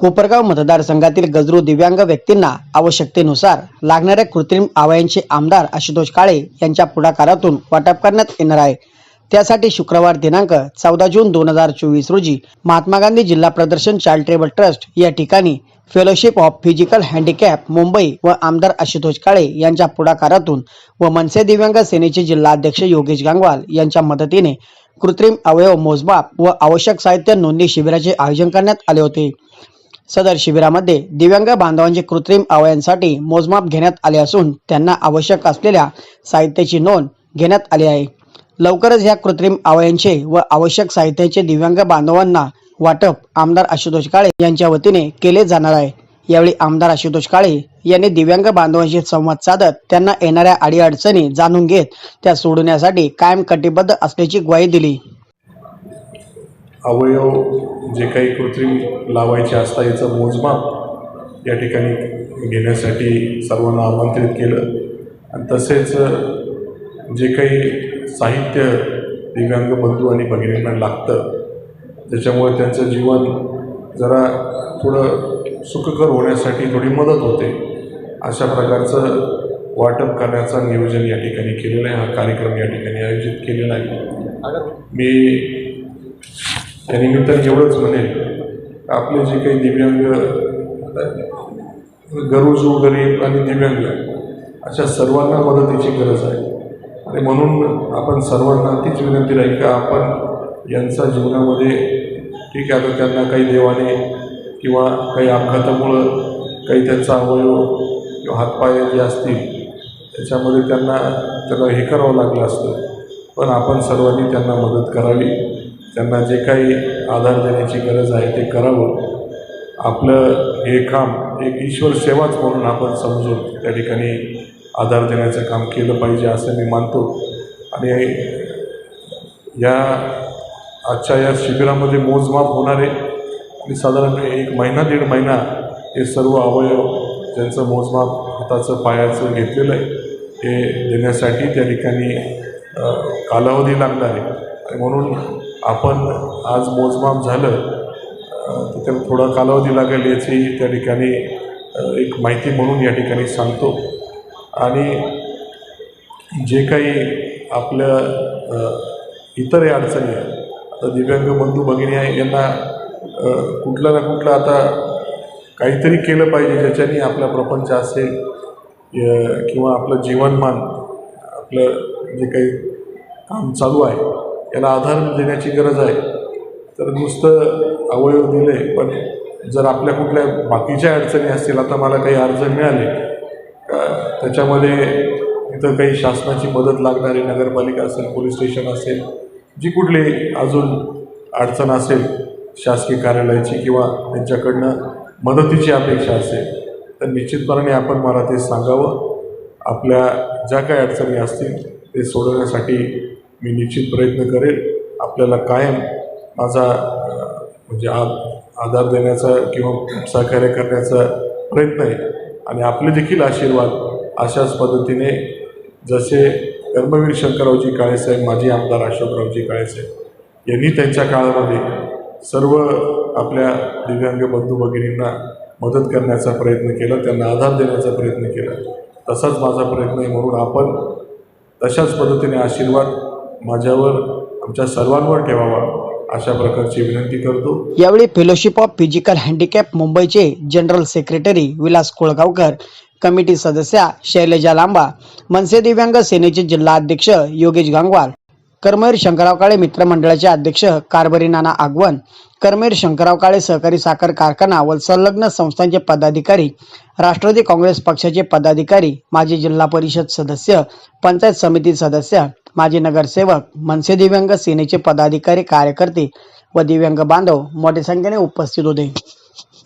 कोपरगाव मतदारसंघातील गजरू दिव्यांग व्यक्तींना आवश्यकतेनुसार लागणाऱ्या कृत्रिम अवयवांचे आमदार आशुतोष काळे यांच्या पुढाकारातून वाटप करण्यात येणार आहे. त्यासाठी शुक्रवार दिनांक चौदा जून दोन हजार चोवीस रोजी महात्मा गांधी जिल्हा प्रदर्शन चॅरिटेबल ट्रस्ट या ठिकाणी fellowship of physical handicap Mumbai व आमदार आशुतोष काळे यांच्या पुढाकारातून व मनसे दिव्यांग सेनेचे जिल्हाध्यक्ष योगेश गांगवाल यांच्या मदतीने कृत्रिम अवयव मोजमाप व आवश्यक साहित्य नोंदणी शिबिराचे आयोजन करण्यात आले होते. सदर शिबिरामध्ये दिव्यांग बांधवांचे कृत्रिम अवयांसाठी मोजमाप घेण्यात आले असून त्यांना आवश्यक असलेल्या साहित्याची नोंद घेण्यात आली आहे. लवकरच या कृत्रिम अवयांचे व आवश्यक साहित्याचे दिव्यांग बांधवांना वाटप आमदार आशुतोष काळे यांच्या वतीने केले जाणार आहे. यावेळी आमदार आशुतोष काळे यांनी दिव्यांग बांधवांशी संवाद साधत त्यांना येणाऱ्या अडीअडचणी जाणून घेत त्या सोडवण्यासाठी कायम कटिबद्ध असल्याची ग्वाही दिली. अवयव जे काही कृत्रिम लावायचे असतात याचं मोजमाप या ठिकाणी घेण्यासाठी सर्वांना आमंत्रित केलं. आणि तसेच जे काही साहित्य दिव्यांग बंधू आणि भगिनींना लागतं त्याच्यामुळे त्यांचं जीवन जरा थोडं सुखकर होण्यासाठी थोडी मदत होते. अशा प्रकारचं वाटप करण्याचं नियोजन या ठिकाणी केलेलं आहे. हा कार्यक्रम या ठिकाणी आयोजित केलेला आहे. मी त्या निमित्ताने एवढंच म्हणेल आपले जे काही दिव्यांग गरजू गरीब आणि दिव्यांग अशा सर्वांना मदतीची गरज आहे. आणि म्हणून आपण सर्वांना तीच विनंती राहील का आपण यांचा जीवनामध्ये ठीक आहे आता त्यांना काही देवाने किंवा काही अपघातामुळं काही त्यांचा अवयव किंवा हातपाय जे असतील त्याच्यामध्ये त्यांना त्यांना हे करावं लागलं असतं. पण आपण सर्वांनी त्यांना मदत करावी. त्यांना जे काही आधार देण्याची गरज आहे ते करावं. आपलं हे काम एक ईश्वर सेवाच म्हणून आपण समजून त्या ठिकाणी आधार देण्याचं काम केलं पाहिजे असं मी मानतो. आणि या आजच्या या शिबिरामध्ये मोजमाप होणार आहे. आणि साधारण एक महिना दीड महिना हे सर्व अवयव ज्यांचं मोजमाप हाताचं पायाचं घेतलेलं आहे हे देण्यासाठी त्या ठिकाणी कालावधी लागणार आहे. म्हणून आपण आज मोजमाप झालं तर त्याला थोडा कालावधी लागेल याची त्या ठिकाणी एक माहिती म्हणून या ठिकाणी सांगतो. आणि जे काही आपल्या इतर इतरही अडचणी आहेत आता दिव्यांग बंधू भगिनी आहे यांना कुठलं ना कुठलं आता काहीतरी केलं पाहिजे ज्याच्याने आपला प्रपंच असेल किंवा आपलं जीवनमान आपलं जे काही काम चालू आहे याला आधार देण्याची गरज आहे. तर नुसतं अवयव दिले पण जर आपल्या कुठल्या बाकीच्या अडचणी असतील आता मला काही अर्ज मिळाले का त्याच्यामध्ये इथं काही शासनाची मदत लागणारी नगरपालिका असेल पोलीस स्टेशन असेल जी कुठली अजून अडचण असेल शासकीय कार्यालयाची किंवा त्यांच्याकडनं मदतीची अपेक्षा असेल तर निश्चितपणाने आपण मला ते सांगावं. आपल्या ज्या काही अडचणी असतील ते सोडवण्यासाठी मी निश्चित प्रयत्न करेल आपल्याला कायम माझा म्हणजे आ आधार देण्याचा किंवा सहकार्य करण्याचा प्रयत्न आहे. आणि आपले देखील आशीर्वाद अशाच पद्धतीने जसे कर्मवीर शंकररावजी काळेसाहेब माजी आमदार अशोकरावजी काळेसाहेब यांनी त्यांच्या काळामध्ये सर्व आपल्या दिव्यांग बंधू भगिनींना मदत करण्याचा प्रयत्न केला त्यांना आधार देण्याचा प्रयत्न केला. तसाच माझा प्रयत्न आहे म्हणून आपण तशाच पद्धतीने आशीर्वाद माझ्यावर आमच्या सर्वांवर ठेवावा अशा प्रकारची विनंती करतो. यावेळी फेलोशिप ऑफ फिजिकल हँडिकॅप मुंबईचे general secretary Vilas Kolgaonkar committee सदस्या शैलजा लांबा मनसे दिव्यांग सेनेचे जिल्हा अध्यक्ष योगेश गांगवाल कर्मवीर शंकरराव काळे मित्रमंडळाचे अध्यक्ष कारभारी नाना आगवण कर्मवीर शंकरराव काळे सहकारी साखर कारखाना व संलग्न संस्थांचे पदाधिकारी राष्ट्रवादी काँग्रेस पक्षाचे पदाधिकारी माजी जिल्हा परिषद सदस्य पंचायत समिती सदस्य माजी नगरसेवक मनसे दिव्यांग सेनेचे पदाधिकारी कार्यकर्ते व दिव्यांग बांधव मोठ्या संख्येने उपस्थित होते.